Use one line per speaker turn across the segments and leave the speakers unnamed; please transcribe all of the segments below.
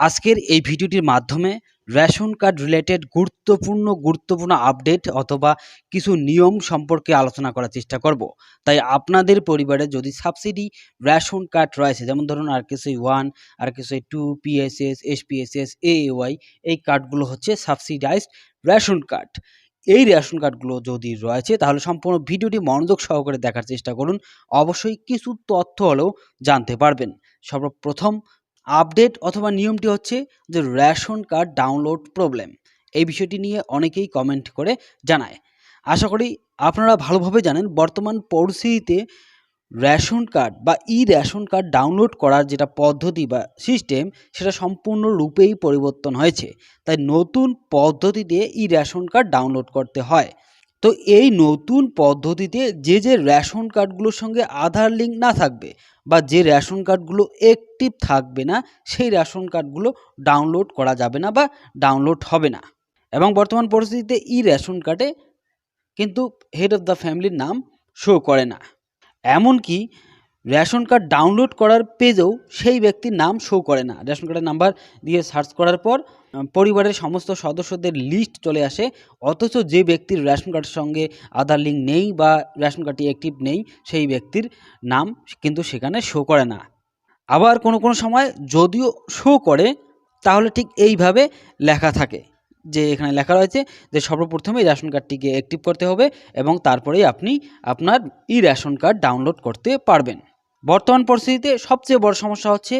আজকের এই ভিডিওটির মাধ্যমে রেশন কার্ড রিলেটেড গুরুত্বপূর্ণ গুরুত্বপূর্ণ আপডেট অথবা কিছু নিয়ম সম্পর্কে আলোচনা করার চেষ্টা করব। তাই আপনাদের পরিবারে যদি সাবসিডি রেশন কার্ড রয়েছে, যেমন ধরুন R KC one R KC two PSS SPSS AY এই কার্ডগুলো হচ্ছে সাবসিডাইজড রেশন কার্ড। এই রেশন কার্ডগুলো যদি রয়েছে, তাহলে সম্পূর্ণ ভিডিওটি মনোযোগ সহকারে দেখার চেষ্টা করুন। অবশ্যই কিছু তথ্য হলেও জানতে পারবেন। সর্বপ্রথম আপডেট অথবা নিয়মটি হচ্ছে যে রেশন কার্ড ডাউনলোড প্রবলেম। এই বিষয়টি নিয়ে অনেকেই কমেন্ট করে জানায়। আশা করি আপনারা ভালোভাবে জানেন, বর্তমান পরিস্থিতিতে রেশন কার্ড বা ই রেশন কার্ড ডাউনলোড করার যেটা পদ্ধতি বা সিস্টেম, সেটা সম্পূর্ণরূপেই পরিবর্তন হয়েছে। তাই নতুন পদ্ধতিতে ই রেশন কার্ড ডাউনলোড করতে হয়। তো এই নতুন পদ্ধতিতে যে যে রেশন কার্ডগুলোর সঙ্গে আধার লিঙ্ক না থাকবে বা যে রেশন কার্ডগুলো অ্যাক্টিভ থাকবে না, সেই রেশন কার্ডগুলো ডাউনলোড করা যাবে না বা ডাউনলোড হবে না। এবং বর্তমান পরিস্থিতিতে ই রেশন কার্ডে কিন্তু হেড অফ দ্য ফ্যামিলির নাম শো করে না। এমনকি রেশন কার্ড ডাউনলোড করার পেজেও সেই ব্যক্তির নাম শো করে না। রেশন কার্ডের নাম্বার দিয়ে সার্চ করার পর পরিবারের সমস্ত সদস্যদের লিস্ট চলে আসে। অথচ যে ব্যক্তির রেশন কার্ডের সঙ্গে আধার লিঙ্ক নেই বা রেশন কার্ডটি অ্যাক্টিভ নেই, সেই ব্যক্তির নাম কিন্তু সেখানে শো করে না। আবার কোনো কোনো সময় যদিও শো করে, তাহলে ঠিক এইভাবে লেখা থাকে। যে এখানে লেখা রয়েছে যে সর্বপ্রথমে রেশন কার্ডটিকে অ্যাক্টিভ করতে হবে এবং তারপরেই আপনি আপনার ই রেশন কার্ড ডাউনলোড করতে পারবেন। বর্তমান পরিস্থিতিতে সবচেয়ে বড় সমস্যা হচ্ছে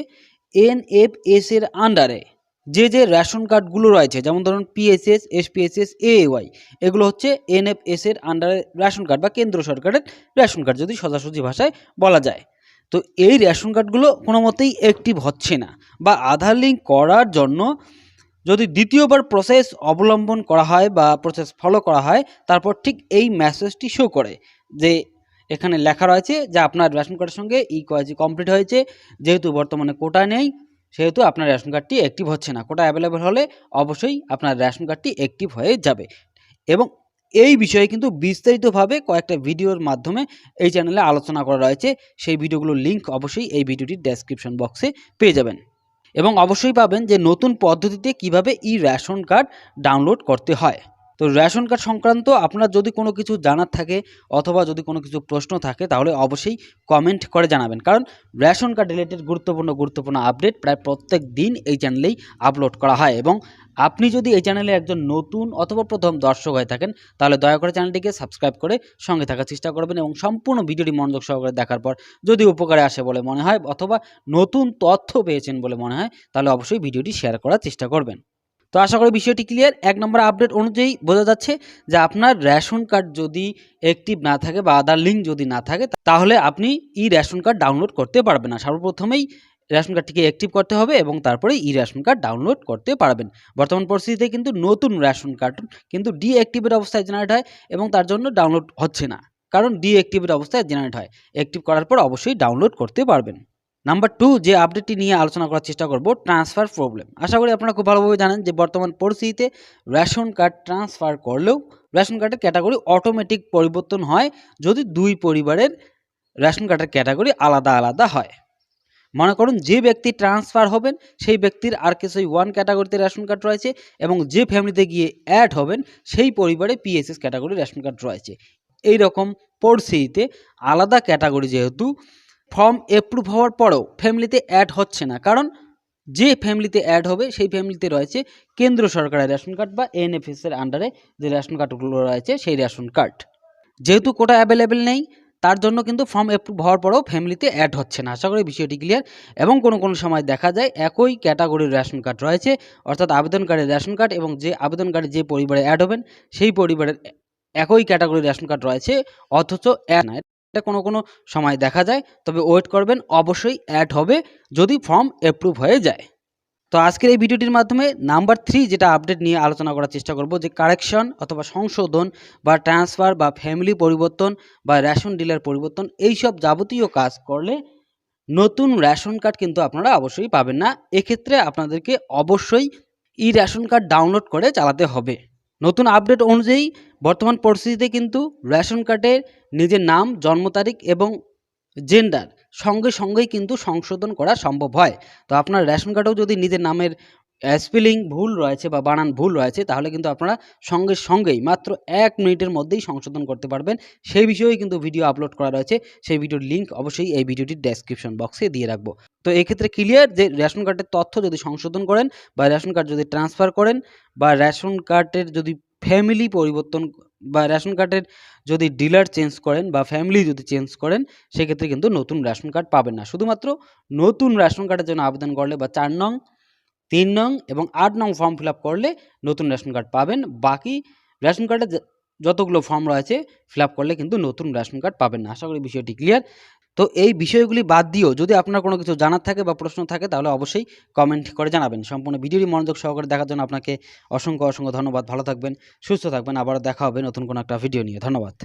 এনএফএস এর আন্ডারে যে যে রেশন কার্ডগুলো রয়েছে, যেমন ধরুন পিএসএস এসপিএসএস এওয়াই এগুলো হচ্ছে এনএফএস এর আন্ডারে রেশন কার্ড বা কেন্দ্র সরকারের রেশন কার্ড যদি সোজাসুজি ভাষায় বলা যায়। তো এই রেশন কার্ডগুলো কোনো মতেই অ্যাক্টিভ হচ্ছে না বা আধার লিঙ্ক করার জন্য যদি দ্বিতীয়বার প্রসেস অবলম্বন করা হয় বা প্রসেস ফলো করা হয়, তারপর ঠিক এই মেসেজটি শো করে যে এখানে লেখা রয়েছে যে আপনার রেশন কার্ডের সঙ্গে ই কোয়াজি কমপ্লিট হয়েছে। যেহেতু বর্তমানে কোটা নেই, সেহেতু আপনার রেশন কার্ডটি অ্যাক্টিভ হচ্ছে না। কোটা অ্যাভেলেবেল হলে অবশ্যই আপনার রেশন কার্ডটি অ্যাক্টিভ হয়ে যাবে। এবং এই বিষয়ে কিন্তু বিস্তারিতভাবে কয়েকটা ভিডিওর মাধ্যমে এই চ্যানেলে আলোচনা করা রয়েছে। সেই ভিডিওগুলোর লিঙ্ক অবশ্যই এই ভিডিওটির ডেসক্রিপশন বক্সে পেয়ে যাবেন। এবং অবশ্যই পাবেন যে নতুন পদ্ধতিতে কীভাবে ই রেশন কার্ড ডাউনলোড করতে হয়। তো রেশন কার্ড সংক্রান্ত আপনার যদি কোনো কিছু জানার থাকে অথবা যদি কোনো কিছু প্রশ্ন থাকে, তাহলে অবশ্যই কমেন্ট করে জানাবেন। কারণ রেশন কার্ড রিলেটেড গুরুত্বপূর্ণ গুরুত্বপূর্ণ আপডেট প্রায় প্রত্যেক দিন এই চ্যানেলেই আপলোড করা হয় এবং আপনি যদি এই চ্যানেলে একজন নতুন অথবা প্রথম দর্শক হয়ে থাকেন, তাহলে দয়া করে চ্যানেলটিকে সাবস্ক্রাইব করে সঙ্গে থাকার চেষ্টা করবেন এবং সম্পূর্ণ ভিডিওটি মনোযোগ সহকারে দেখার পর যদি উপকারে আসে বলে মনে হয় অথবা নতুন তথ্য পেয়েছেন বলে মনে হয়, তাহলে অবশ্যই ভিডিওটি শেয়ার করার চেষ্টা করবেন। তো আশা করি বিষয়টি ক্লিয়ার এক নম্বর আপডেট অনুযায়ী বোঝা যাচ্ছে যে আপনার রেশন কার্ড যদি অ্যাক্টিভ না থাকে বা আধার লিঙ্ক যদি না থাকে, তাহলে আপনি ই রেশন কার্ড ডাউনলোড করতে পারবেন না। সর্বপ্রথমেই রেশন কার্ডটিকে অ্যাক্টিভ করতে হবে এবং তারপরে ই রেশন কার্ড ডাউনলোড করতে পারবেন। বর্তমান পরিস্থিতিতে কিন্তু নতুন রেশন কার্ড কিন্তু ডিঅ্যাক্টিভের অবস্থায় জেনারেট হয় এবং তার জন্য ডাউনলোড হচ্ছে না। কারণ ডিঅ্যাক্টিভের অবস্থায় জেনারেট হয়। অ্যাক্টিভ করার পর অবশ্যই ডাউনলোড করতে পারবেন। নাম্বার টু যে আপডেটটি নিয়ে আলোচনা করার চেষ্টা করব ট্রান্সফার প্রবলেম আশা করি আপনারা খুব ভালোভাবে জানেন যে বর্তমান পরিস্থিতিতে রেশন কার্ড ট্রান্সফার করলেও রেশন কার্ডের ক্যাটাগরি অটোমেটিক পরিবর্তন হয় যদি দুই পরিবারের রেশন কার্ডের ক্যাটাগরি আলাদা আলাদা হয়। মনে করুন যে ব্যক্তি ট্রান্সফার হবেন, সেই ব্যক্তির আর কিছুই ওয়ান ক্যাটাগরিতে রেশন কার্ড রয়েছে এবং যে ফ্যামিলিতে গিয়ে অ্যাড হবেন, সেই পরিবারে পিএসএস ক্যাটাগরি রেশন কার্ড রয়েছে। এই রকম পরিস্থিতিতে আলাদা ক্যাটাগরি যেহেতু ফর্ম অ্যাপ্রুভ হওয়ার পরেও ফ্যামিলিতে অ্যাড হচ্ছে না। কারণ যে ফ্যামিলিতে অ্যাড হবে, সেই ফ্যামিলিতে রয়েছে কেন্দ্র সরকারের রেশন কার্ড বা এনএফএস এর আন্ডারে যে রেশন কার্ডগুলো রয়েছে, সেই রেশন কার্ড। যেহেতু কোটা অ্যাভেলেবেল নেই, তার জন্য কিন্তু ফর্ম অ্যাপ্রুভ হওয়ার পরেও ফ্যামিলিতে অ্যাড হচ্ছে না। আশা করি বিষয়টি ক্লিয়ার এবং কোনো কোনো সময় দেখা যায় একই ক্যাটাগরির রেশন কার্ড রয়েছে, অর্থাৎ আবেদনকারীর রেশন কার্ড এবং যে আবেদনকারী যে পরিবারে অ্যাড হবেন, সেই পরিবারের একই ক্যাটাগরির রেশন কার্ড রয়েছে, অথচ অ্যাড এটা কোনো কোনো সময় দেখা যায়, তবে ওয়েট করবেন, অবশ্যই অ্যাড হবে যদি ফর্ম অ্যাপ্রুভ হয়ে যায়। তো আজকের এই ভিডিওটির মাধ্যমে নাম্বার থ্রি যেটা আপডেট নিয়ে আলোচনা করার চেষ্টা করব, যে কারেকশন অথবা সংশোধন বা ট্রান্সফার বা ফ্যামিলি পরিবর্তন বা রেশন ডিলার পরিবর্তন, এই সব যাবতীয় কাজ করলে নতুন রেশন কার্ড কিন্তু আপনারা অবশ্যই পাবেন না। এক্ষেত্রে আপনাদেরকে অবশ্যই ই রেশন কার্ড ডাউনলোড করে চালাতে হবে। নতুন আপডেট অনুযায়ী বর্তমান পরিস্থিতিতে কিন্তু রেশন কার্ডে নিজের নাম, জন্ম তারিখ এবং জেন্ডার সঙ্গে সঙ্গেই কিন্তু সংশোধন করা সম্ভব হয়। তো আপনার রেশন কার্ডেও যদি নিজের নামের স্পেলিং ভুল রয়েছে বা বানান ভুল রয়েছে, তাহলে কিন্তু আপনারা সঙ্গে সঙ্গেই, মাত্র এক মিনিটের মধ্যেই সংশোধন করতে পারবেন। সেই বিষয়েই কিন্তু ভিডিও আপলোড করা রয়েছে। সেই ভিডিওর লিঙ্ক অবশ্যই এই ভিডিওটির ডেসক্রিপশন বক্সে দিয়ে রাখব। তো এক্ষেত্রে ক্লিয়ার যে রেশন কার্ডের তথ্য যদি সংশোধন করেন বা রেশন কার্ড যদি ট্রান্সফার করেন বা রেশন কার্ডের যদি ফ্যামিলি পরিবর্তন বা রেশন কার্ডের যদি ডিলার চেঞ্জ করেন বা ফ্যামিলি যদি চেঞ্জ করেন, সেক্ষেত্রে কিন্তু নতুন রেশন কার্ড পাবেন না। শুধুমাত্র নতুন রেশন কার্ডের জন্য আবেদন করলে বা চার নং তিন নং এবং আট নং ফর্ম ফিল করলে নতুন রেশন কার্ড পাবেন। বাকি রেশন কার্ডে যতগুলো ফর্ম রয়েছে ফিল করলে কিন্তু নতুন রেশন কার্ড পাবেন না। আশা করি বিষয়টি ক্লিয়ার তো এই বিষয়গুলি বাদ দিয়েও যদি আপনার কোনো কিছু জানার থাকে বা প্রশ্ন থাকে তাহলে অবশ্যই কমেন্ট করে জানাবেন। সম্পূর্ণ ভিডিওটি মনোযোগ সহকারে দেখার জন্য আপনাকে অসংখ্য অসংখ্য ধন্যবাদ। ভালো থাকবেন, সুস্থ থাকবেন। আবারও দেখা হবে নতুন কোনো একটা ভিডিও নিয়ে। ধন্যবাদ।